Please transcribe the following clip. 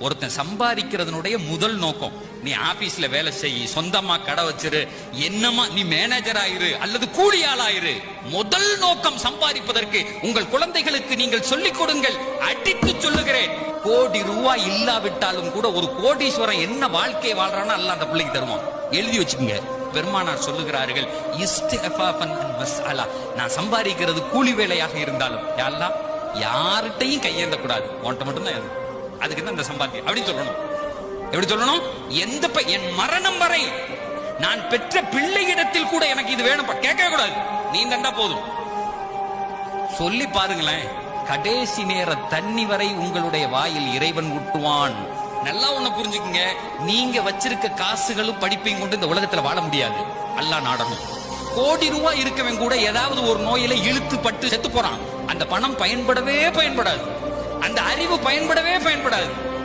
ஒருத்தன் சம்பாதிக்கிறதுனுடைய முதல் நோக்கம் நீ ஆபீஸ்ல வேலை செய் சொந்தமா கடை வச்சிரு என்னமா நீ மேனேஜர் ஆயிரு அல்லது கூலியால் ஆளாயிரு முதல் நோக்கம் சம்பாதிப்பதற்கு உங்கள் குழந்தைகளுக்கு நீங்கள் சொல்லிக் கொடுங்கள் அடித்து சொல்லுகிறேன். கோடி ரூபாய் இல்லாவிட்டாலும் கூட ஒரு கோடீஸ்வரன் என்ன வாழ்க்கை வாழ்றானோ அல்ல அந்த பிள்ளைக்கு தருவோம் எழுதி வச்சுக்கோங்க. பெருமானார் சொல்லுகிறார்கள் இஸ்திஃபாஃபன் நான் சம்பாதிக்கிறது கூலி வேலையாக இருந்தாலும் யாரெல்லாம்? யார்கிட்டையும் கையேந்த கூடாது உன்கிட்ட மட்டும்தான் அதுக்கு தான் இந்த சம்பாத்தியம்? அப்படி சொல்லணும். எப்படி சொல்லணும்? எந்த என் மரணம் வரை நான் பெற்ற பிள்ளையிடத்தில் கூட எனக்கு இது வேணும். கேட்க கூடாது. நீ தண்டா போதும். சொல்லி பாருங்களேன். கடைசி நேர தண்ணி வரை உங்களுடைய வாயில் இறைவன் ஊட்டுவான். நல்லா ஒண்ணு புரிஞ்சுக்குங்க. நீங்க வச்சிருக்க காசுகளும் படிப்பையும் கொண்டு இந்த உலகத்துல வாழ முடியாது. அல்லா நாடணும் கோடி ரூபாய் இருக்கவன் கூட ஏதாவது ஒரு நோயில இழுத்து பட்டு செத்து போறான். அந்த பணம் பயன்படவே பயன்படாது. அந்த அறிவு பயன்படவே பயன்படாது.